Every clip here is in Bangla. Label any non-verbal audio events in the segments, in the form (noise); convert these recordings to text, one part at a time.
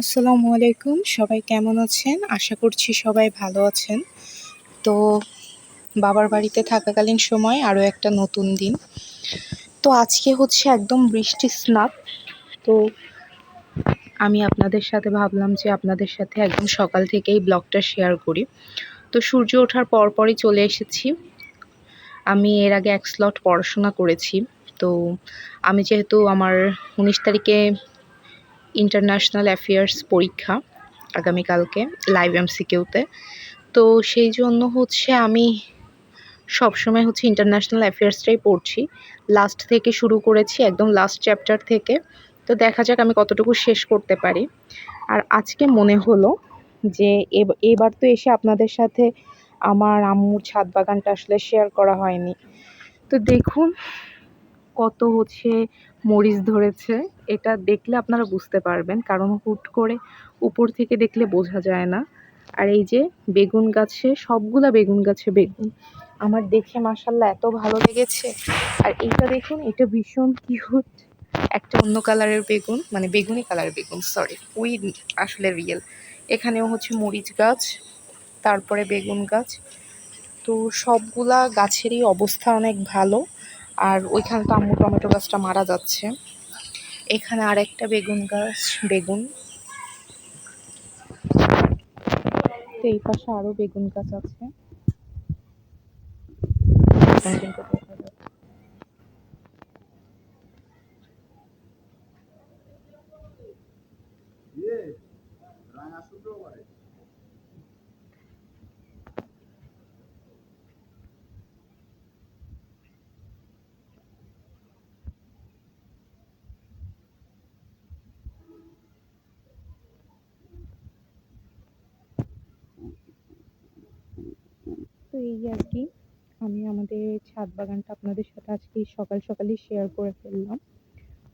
আসসালামু আলাইকুম। সবাই কেমন আছেন? আশা করছি সবাই ভালো আছেন। তো বাবার বাড়িতে থাকাকালীন সময় আরও একটা নতুন দিন। তো আজকে হচ্ছে একদম বৃষ্টি স্নাপ তো আমি আপনাদের সাথে ভাবলাম যে আপনাদের সাথে একদম সকাল থেকেই ব্লগটা শেয়ার করি। তো সূর্য ওঠার পরপরই চলে এসেছি। আমি এর আগে এক স্লট পড়াশোনা করেছি। তো আমি যেহেতু আমার উনিশ তারিখে ইন্টারন্যাশনাল অ্যাফেয়ার্স পরীক্ষা আগামীকালকে লাইভ এম এমসিকিউতে তো সেই জন্য হচ্ছে আমি সবসময় হচ্ছে ইন্টারন্যাশনাল অ্যাফেয়ার্সটাই পড়ছি। লাস্ট থেকে শুরু করেছি, একদম লাস্ট চ্যাপ্টার থেকে। তো দেখা যাক আমি কতটুকু শেষ করতে পারি। আর আজকে মনে হলো যে এবার তো এসে আপনাদের সাথে আমার আম্মুর ছাদ বাগানটা আসলে শেয়ার করা হয়নি। তো দেখুন কত হচ্ছে মরিচ ধরেছে। এটা দেখলে আপনারা বুঝতে পারবেন, কারণ হুট করে উপর থেকে দেখলে বোঝা যায় না। আর এই যে বেগুন গাছে, সবগুলা বেগুন গাছে বেগুন। আমার দেখে মাসাল্লাহ এত ভালো লেগেছে। আর এইটা দেখুন, এটা ভীষণ কিউট একটা অন্য কালারের বেগুন মানে বেগুনি কালারের বেগুন সরি ওই আসলে রিয়েল এখানেও হচ্ছে মরিচ গাছ, তারপরে বেগুন গাছ। তো সবগুলা গাছেরই অবস্থা অনেক ভালো। আর ওইখানে তো আম্মু টমেটো গাছটা মারা যাচ্ছে। এখানে আরেকটা বেগুন গাছ, বেগুন। তো এই পাশে আরও বেগুন গাছ আছে। আর কি আমি আমাদের ছাদ বাগানটা আপনাদের সাথে আজকে সকাল সকালই শেয়ার করে ফেললাম।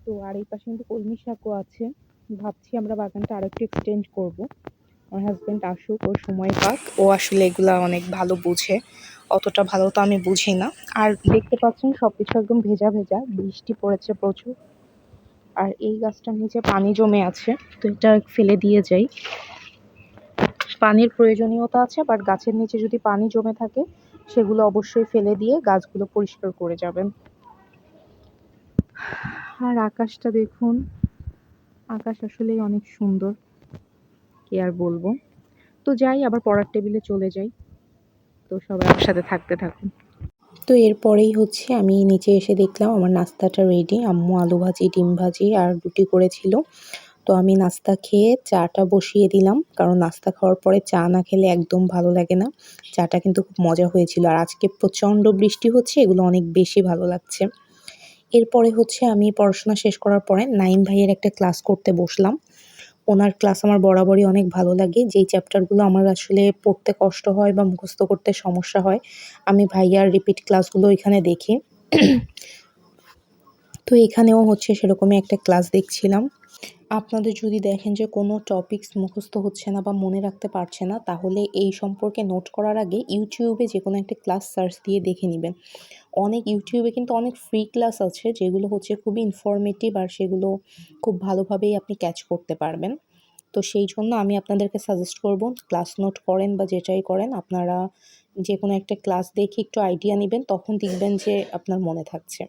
তো আর এই পাশে কিন্তু কলমি শাকও আছে। ভাবছি আমরা বাগানটা আরও একটু এক্সটেন্ড করব। আমার হাজব্যান্ড আসুক, ওর সময় পাক। ও আসলে এগুলা অনেক ভালো বুঝে। অতটা ভালো তো আমি বুঝি না। আর দেখতে পাচ্ছেন সব কিছু একদম ভেজা ভেজা। বৃষ্টি পড়েছে প্রচুর। আর এই গাছটার নিচে পানি জমে আছে। তো এটা ফেলে দিয়ে যাই। পানির প্রয়োজনীয়তা আছে বাট গাছের নিচে যদি পানি জমে থাকে সেগুলো অবশ্যই ফেলে দিয়ে গাছগুলো পরিষ্কার করে যাবেন। আর আকাশটা দেখুন, আকাশ আসলেই অনেক সুন্দর, কি আর বলব। তো যাই, আবার পড়ার টেবিলে চলে যাই। তো সবাই একসাথে থাকতে থাকুন। তো এরপরেই হচ্ছে আমি নিচে এসে দেখলাম আমার নাস্তাটা রেডি আম্মু আলু ভাজি, ডিম ভাজি আর রুটি করেছিল। তো আমি নাস্তা খেয়ে চাটা বসিয়ে দিলাম। কারণ নাস্তা খাওয়ার পরে চা না খেলে একদম ভালো লাগে না। চাটা কিন্তু খুব মজা হয়েছিল। আর আজকে প্রচণ্ড বৃষ্টি হচ্ছে, এগুলো অনেক বেশি ভালো লাগছে। এরপরে হচ্ছে আমি পড়াশোনা শেষ করার পরে নাইম ভাইয়ের একটা ক্লাস করতে বসলাম। ওনার ক্লাস আমার বরাবরই অনেক ভালো লাগে। যেই চ্যাপ্টারগুলো আমার আসলে পড়তে কষ্ট হয় বা মুখস্থ করতে সমস্যা হয়, আমি ভাইয়ার রিপিট ক্লাসগুলো এখানে দেখি। তো এখানেও হচ্ছে সেরকমই একটা ক্লাস দেখছিলাম। আপনাদের যদি দেখেন যে কোনো টপিকস মুখস্থ হচ্ছে না বা মনে রাখতে পারছে না, তাহলে এই সম্পর্কে নোট করার আগে ইউটিউবে যে কোনো একটা ক্লাস সার্চ দিয়ে দেখে নেবেন। অনেক ইউটিউবে কিন্তু অনেক ফ্রি ক্লাস আছে, যেগুলো হচ্ছে খুবই ইনফরমেটিভ আর সেগুলো খুব ভালোভাবেই আপনি ক্যাচ করতে পারবেন। তো সেই জন্য আমি আপনাদেরকে সাজেস্ট করব ক্লাস নোট করেন বা যেটাই করেন, আপনারা যে কোনো একটা ক্লাস দেখে একটু আইডিয়া নেবেন, তখন দেখবেন যে আপনার মনে থাকছে।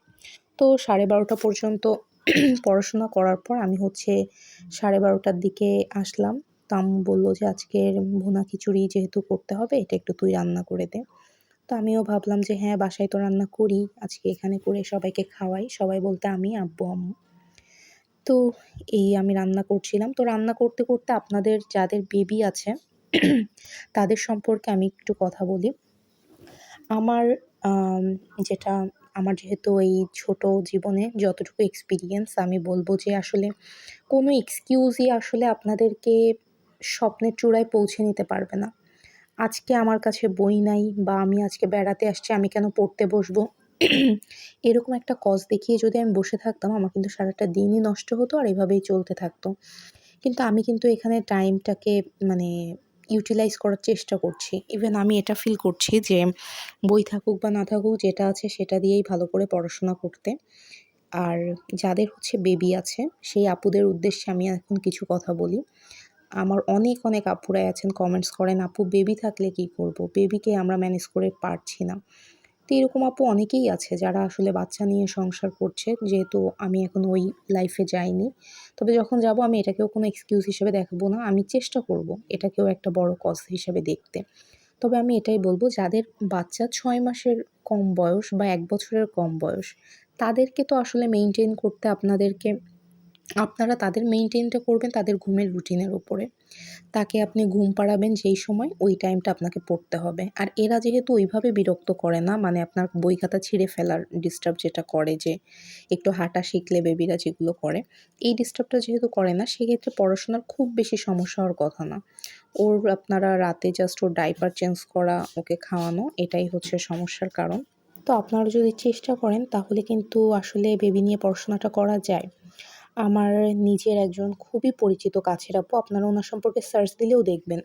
তো সাড়ে বারোটা পর্যন্ত পড়াশোনা করার পর আমি হচ্ছে সাড়ে বারোটার দিকে আসলাম। তো আম্মু বলল যে, আজকের ভুনা খিচুড়ি যেহেতু করতে হবে, এটা একটু তুই রান্না করে দে। তো আমিও ভাবলাম যে হ্যাঁ বাসায় তো রান্না করি, আজকে এখানে করে সবাইকে খাওয়াই। সবাই বলতে, আমি, আব্বু, আম্মু। তো এই আমি রান্না করছিলাম। তো রান্না করতে করতে আপনাদের যাদের বেবি আছে, তাদের সম্পর্কে আমি একটু কথা বলি। আমার যেটা আমার যেহেতু এই ছোট জীবনে যতটুকু এক্সপিরিয়েন্স আমি বলব যে আসলে কোনো এক্সকিউজই আসলে আপনাদেরকে স্বপ্নের চূড়ায় পৌঁছে নিতে পারবে না। আজকে আমার কাছে বই নাই বা আমি আজকে বেড়াতে আসছি, আমি কেন পড়তে বসবো? এরকম একটা কজ দেখিয়ে যদি আমি বসে থাকতাম, আমার কিন্তু সারাটা দিনই নষ্ট হতো আর এভাবেই চলতে থাকতো। কিন্তু আমি কিন্তু এখানে টাইমটাকে মানে ইউটিলাইজ করার চেষ্টা করছি। ইভেন আমি এটা ফিল করছি যে বই থাকুক বা না থাকুক, যেটা আছে সেটা দিয়েই ভালো করে পড়াশোনা করতে। আর যাদের হচ্ছে বেবি আছে, সেই আপুদের উদ্দেশ্যে আমি এখন কিছু কথা বলি। আমার অনেক অনেক আপুরাই আছেন কমেন্টস করেন, আপু বেবি থাকলে কি করব? বেবিকে আমরা ম্যানেজ করে পারছি না। তো এরকম আপু অনেকেই আছে যারা আসলে বাচ্চা নিয়ে সংসার করছে। যেহেতু আমি এখন ওই লাইফে যাইনি। তবে যখন যাব আমি এটাকেও কোনো এক্সকিউজ হিসেবে দেখাবো না। আমি চেষ্টা করব এটাকেও একটা বড় কজ হিসেবে দেখতে। তবে আমি এটাই বলব, যাদের বাচ্চা ছয় মাসের কম বয়স বা এক বছরের কম বয়স, তাদেরকে তো আসলে মেনটেন করতে আপনাদেরকে আপনারা তাদের মেনটেনটা করবেন তাদের ঘুমের রুটিনের উপরে। তাকে আপনি ঘুম পাড়াবেন যেই সময়, ওই টাইমটা আপনাকে পড়তে হবে। আর এরা যেহেতু ওইভাবে বিরক্ত করে না মানে আপনার বই খাতা ছিঁড়ে ফেলার ডিস্টার্ব যেটা করে যে, একটু হাঁটা শিখলে বেবিরা যেগুলো করে, এই ডিস্টার্বটা যেহেতু করে না, সেক্ষেত্রে পড়াশোনার খুব বেশি সমস্যা হওয়ার কথা না। ওর আপনারা রাতে জাস্ট ওর ডাইপার চেঞ্জ করা, ওকে খাওয়ানো, এটাই হচ্ছে সমস্যার কারণ। তো আপনারা যদি চেষ্টা করেন, তাহলে কিন্তু আসলে বেবি নিয়ে পড়াশোনাটা করা যায়। আমার নিজের একজন খুবই পরিচিত কাছের আপু, আপনারা ওনার সম্পর্কে সার্চ দিলেও দেখবেন।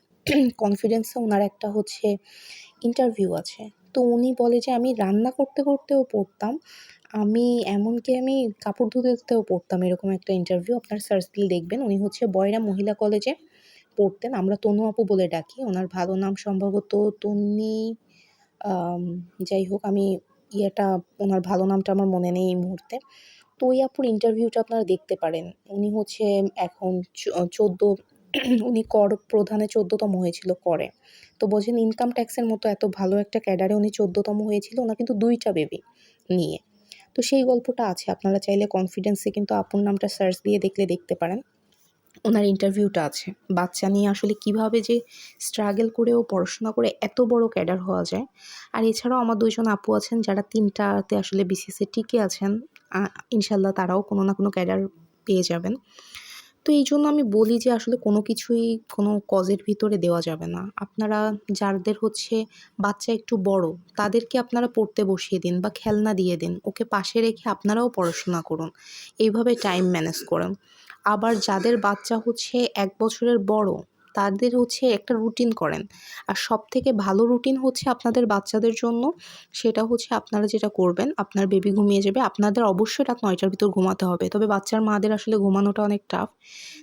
কনফিডেন্সে ওনার একটা হচ্ছে ইন্টারভিউ আছে। তো উনি বলে যে, আমি রান্না করতে করতেও পড়তাম, আমি এমনকি আমি কাপড় ধুতে ধুতেও পড়তাম। এরকম একটা ইন্টারভিউ আপনার সার্চ দিলে দেখবেন। উনি হচ্ছে বয়রা মহিলা কলেজে পড়তেন। আমরা তনু আপু বলে ডাকি, ওনার ভালো নাম সম্ভবত তন্নি যাই হোক, আমি ইয়েটা, ওনার ভালো নামটা আমার মনে নেই এই মুহূর্তে। তো ওই আপুর ইন্টারভিউটা আপনারা দেখতে পারেন। উনি হচ্ছে এখন চোদ্দ, উনি কর, প্রধানে চোদ্দতম হয়েছিল করে। তো বলছেন ইনকাম ট্যাক্সের মতো এত ভালো একটা ক্যাডারে উনি চোদ্দতম হয়েছিল, ওনার কিন্তু দুইটা বেবি নিয়ে। তো সেই গল্পটা আছে, আপনারা চাইলে কনফিডেন্সে কিন্তু আপুর নামটা সার্চ দিয়ে দেখলে দেখতে পারেন। ওনার ইন্টারভিউটা আছে। বাচ্চা নিয়ে আসলে কীভাবে যে স্ট্রাগল করে ও পড়াশোনা করে এত বড় ক্যাডার হওয়া যায়। আর এছাড়াও আমার দুজন আপু আছেন, যারা তিনটাতে আসলে বিসিএসে টিকে আছেন। ইনশাল্লাহ তারাও কোনো না কোনো ক্যাডার পেয়ে যাবেন। তো এই জন্য আমি বলি যে আসলে কোনো কিছুই কোনো কজের ভিতরে দেওয়া যাবে না। আপনারা যাদের হচ্ছে বাচ্চা একটু বড়, তাদেরকে আপনারা পড়তে বসিয়ে দিন বা খেলনা দিয়ে দিন, ওকে পাশে রেখে আপনারাও পড়াশোনা করুন। এইভাবে টাইম ম্যানেজ করুন। আবার যাদের বাচ্চা হচ্ছে এক বছরের বড় তাদের হচ্ছে একটা রুটিন করেন। আর সব থেকে ভালো রুটিন হচ্ছে আপনাদের বাচ্চাদের জন্য, সেটা হচ্ছে আপনারা যেটা করবেন, আপনার বেবি ঘুমিয়ে যাবে। আপনাদের অবশ্যই রাত নয়টার ভিতর ঘুমাতে হবে। তবে বাচ্চার মাদের আসলে ঘুমানোটা অনেক টাফ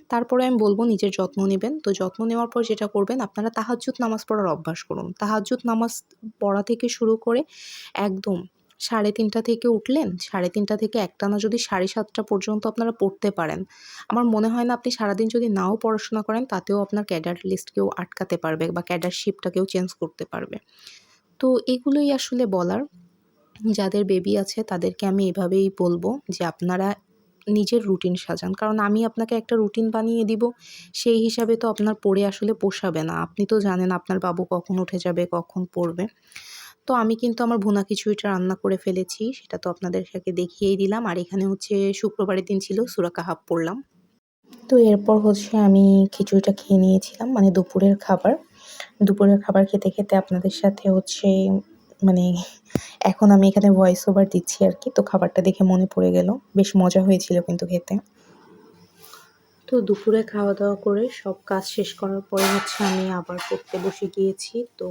তারপরে আমি বলব নিজের যত্ন নেবেন। তো যত্ন নেওয়ার পর যেটা করবেন, আপনারা তাহাজ্জুদ নামাজ পড়ার অভ্যাস করুন। তাহাজ্জুদ নামাজ পড়া থেকে শুরু করে একদম সাড়ে তিনটা থেকে উঠলেন। সাড়ে তিনটা থেকে একটানা যদি সাড়ে সাতটা পর্যন্ত আপনারা পড়তে পারেন। আমার মনে হয় না আপনি সারাদিন যদি নাও পড়াশোনা করেন, তাতেও আপনার ক্যাডার লিস্ট কেউ আটকাতে পারবে বা ক্যাডারশিপটা কেউ চেঞ্জ করতে পারবে। তো এগুলোই আসলে বলার। যাদের বেবি আছে, তাদেরকে আমি এভাবেই বলব যে আপনারা নিজের রুটিন সাজান। কারণ আমি আপনাকে একটা রুটিন বানিয়ে দিব, সেই হিসাবে তো আপনার পড়ে আসলে পোষাবে না। আপনি তো জানেন আপনার বাবু কখন উঠে যাবে, কখন পড়বে। তো আমি কিন্তু আমার ভুনা খিচুড়িটা রান্না করে ফেলেছি, সেটা তো আপনাদের সাথে দেখিয়েই দিলাম। আর এখানে হচ্ছে শুক্রবারের দিন ছিল, সুরা কাহাব পড়লাম। তো এরপর হচ্ছে আমি খিচুড়িটা খেয়ে নিয়েছিলাম মানে দুপুরের খাবার। দুপুরের খাবার খেতে খেতে আপনাদের সাথে হচ্ছে মানে এখন আমি এখানে ভয়েস ওভার দিচ্ছি আর কি, তো খাবারটা দেখে মনে পড়ে গেল। বেশ মজা হয়েছিল কিন্তু খেতে। তো দুপুরে খাওয়া দাওয়া করে সব কাজ শেষ করার পরে হচ্ছে আমি আবার পড়তে বসে গিয়েছি, তো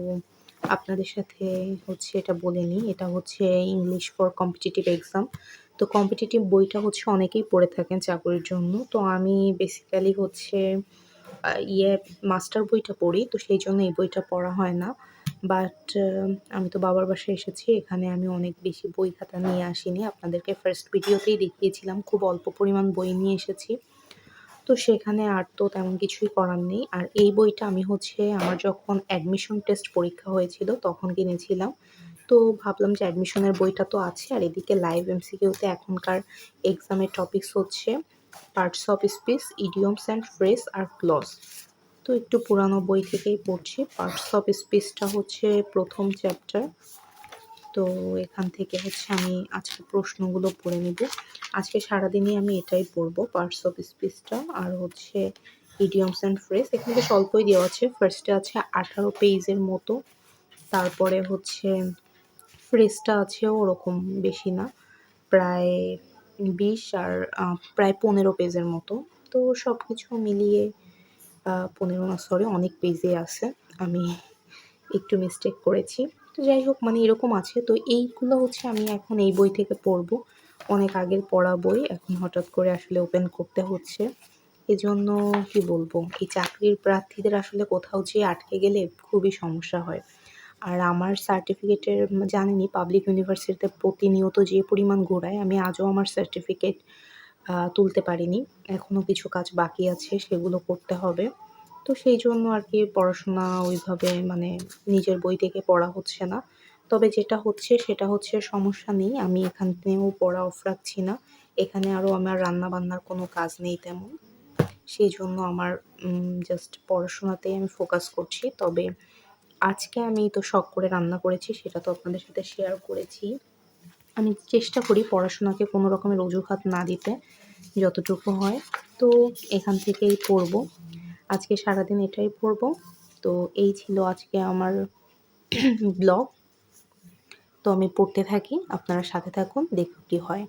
আপনাদের সাথে হচ্ছে এটা বলে নিই। এটা হচ্ছে ইংলিশ ফর কম্পিটিটিভ এক্সাম তো কম্পিটিটিভ বইটা হচ্ছে অনেকেই পড়ে থাকেন চাকরির জন্য। তো আমি বেসিক্যালি হচ্ছে ইয়ে মাস্টার বইটা পড়ি, তো সেই জন্য এই বইটা পড়া হয় না। বাট আমি তো বাবার বাসায় এসেছি, এখানে আমি অনেক বেশি বই খাতা নিয়ে আসিনি। আপনাদেরকে ফার্স্ট ভিডিওতেই দেখিয়েছিলাম, খুব অল্প পরিমাণ বই নিয়ে এসেছি। তো সেখানে আর তো তেমন কিছুই করার নেই। আর এই বইটা আমি হচ্ছে আমার যখন অ্যাডমিশন টেস্ট পরীক্ষা হয়েছিল তখন কিনেছিলাম। তো ভাবলাম যে অ্যাডমিশনের বইটা তো আছে আর এদিকে লাইভ এমসিকিউতে এখনকার এক্সামের টপিকস হচ্ছে parts of speech idioms and phrase R clause তো একটু পুরানো বই থেকেই পড়ছি। পার্টস অফ স্পিচটা হচ্ছে প্রথম চ্যাপ্টার তো এখান থেকে হচ্ছে আমি আজকে প্রশ্নগুলো পড়ে নেব। আজকে সারাদিনই আমি এটাই পড়ব পার্টস অফ স্পিচটা আর হচ্ছে ইডিয়মস অ্যান্ড ফ্রেস এখানে বেশ অল্পই দেওয়া আছে। ফার্স্টে আছে আঠারো পেজের মতো। তারপরে হচ্ছে ফ্রেসটা আছে ওরকম বেশি না। প্রায় বিশ আর প্রায় পনেরো পেজের মতো। তো সব কিছু মিলিয়ে পনেরো না সরি অনেক পেজে আছে। আমি একটু মিস্টেক করেছি। তো যাই হোক মানে এরকম আছে। তো এইগুলো হচ্ছে আমি এখন এই বই থেকে পড়ব। অনেক আগের পড়া বই, এখন হঠাৎ করে আসলে ওপেন করতে হচ্ছে। এজন্য কি বলব, এই চাকরির প্রার্থীদের আসলে কোথাও যেয়ে আটকে গেলে খুবই সমস্যা হয়। আর আমার সার্টিফিকেটের জানেনই পাবলিক ইউনিভার্সিটিতে প্রতিনিয়ত যে পরিমাণ ঘোরায়, আমি আজও আমার সার্টিফিকেট তুলতে পারিনি। এখনও কিছু কাজ বাকি আছে, সেগুলো করতে হবে। তো সেই জন্য আর কি পড়াশোনা ওইভাবে মানে নিজের বই থেকে পড়া হচ্ছে না। তবে যেটা হচ্ছে সেটা হচ্ছে সমস্যা নেই, আমি এখান থেকেও পড়া অফ রাখছি না। এখানে আরও আমার রান্না বান্নার কোনো কাজ নেই তেমন। সেই জন্য আমার জাস্ট পড়াশোনাতেই আমি ফোকাস করছি। তবে আজকে আমি তো শখ করে রান্না করেছি, সেটা তো আপনাদের সাথে শেয়ার করেছি। আমি চেষ্টা করি পড়াশোনাকে কোনো রকমের অজুহাত না দিতে, যতটুকু হয়। তো এখান থেকেই পড়ব। আজকে সারাদিন এটাই পড়ব। তো এই ছিল আজকে আমার (clears throat) ব্লগ। তো আমি পড়তে থাকি, আপনারা সাথে থাকুন, দেখুন কী হয়।